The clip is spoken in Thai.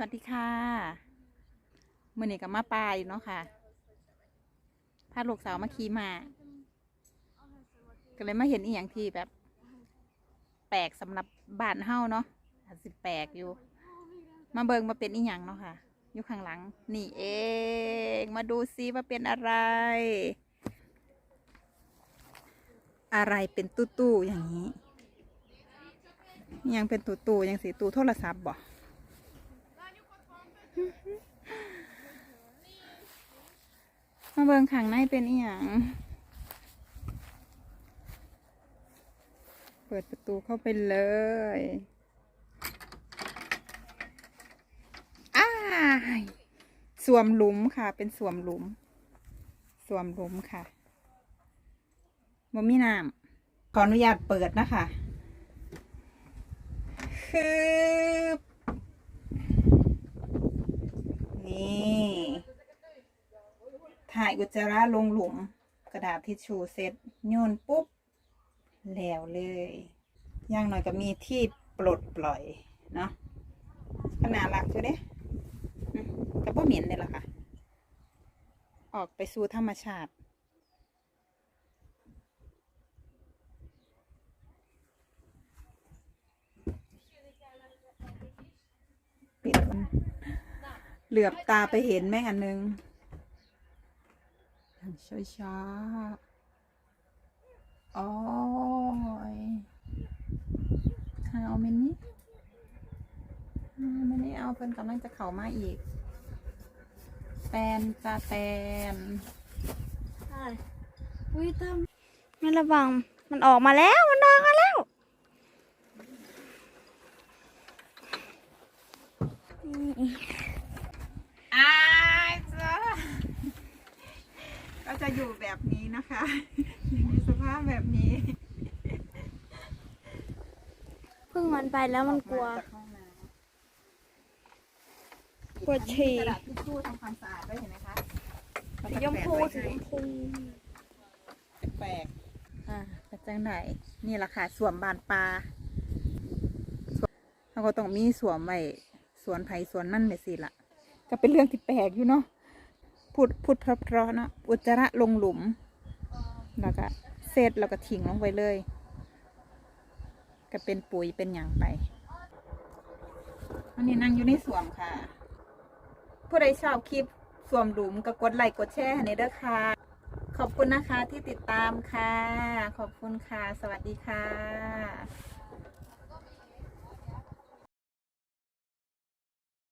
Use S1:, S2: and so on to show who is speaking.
S1: วัสดีค่ะมื่อนี้กับมาปลาอยู่เนาะค่ะพาลูกสาวมาขี่มา ก็เลยมาเห็นอีกอย่างที่แบบ แปลกสำหรับบ้านเฮาเนาะอาจสิแปลกอยู่ มาเบิงมาเป็นอีหยังเนาะค่ะ อยู่ข้างหลัง นี่เอง มาดูซิว่าเป็นอะไร อะไรเป็นตู้ๆอย่างนี้ ยังเป็นตู้ตู้ๆยังสีตู้โทรศัพท์บ่ มาเบิงข้างในเป็นอีหยังเปิดประตูเข้าไปเลยอ้ายสวมหลุมค่ะ เป็นสวมหลุม สวมหลุมค่ะบ่มีน้ำขออนุญาตเปิดนะคะ คือนี่ ถ่ายอุจจาระลงหลุม กระดาษทิชชู่เซ็ตโยนปุ๊บ แล้วเลยย่างหน่อยก็มีที่ปลดปล่อยเนาะขนาดหลักอยู่เด้อืมก็บ่เหม็นเลยล่ะค่ะ ออกไปสู่ธรรมชาติปิดมันเหลือบตาไปเห็นแม่งอันนึง อย่างช้าๆโอ้ยเอาเมนี่เอาเมนี่เอาเพิ่นกำลังจะเข้ามาอีกแปนจ้าแปน
S2: ใช่อุ้ยตามไม่ระวัง มันออกมาแล้ว มันออกมาแล้ว นี่
S1: อายจ้า ก็จะอยู่แบบนี้นะคะอยู่ในสภาพแบบนี้
S2: เพิ่งมันไปแล้วมันกลัว
S1: ออมาจากห้องน้ำ
S2: กลัวฉี่
S1: กระดาษทิชชู่ทำความสะอาดด้วยเห็นไหมคะ
S2: สีชมพูสีชมพู
S1: แปลกๆอ่าเป็นจังไหนนี่แหละค่ะสวมบานปลาสวมเราก็ต้องมีสวมไว้สวนไผ่สวนนั่นไปสิละก็เป็นเรื่องที่แปลกอยู่เนาะ พูดพูดเพราะๆเนาะอุจจาระลงหลุม แล้วก็เศษแล้วก็ทิ้งลงไปเลย ก็เป็นปุ๋ยเป็นอย่างไปอันนี้นั่งอยู่ในสวมค่ะ ผู้ใดชอบคลิปสวมหลุมก็กดไลค์กดแชร์ให้ในเด้อค่ะ ขอบคุณนะคะที่ติดตามค่ะ ขอบคุณค่ะ สวัสดีค่ะ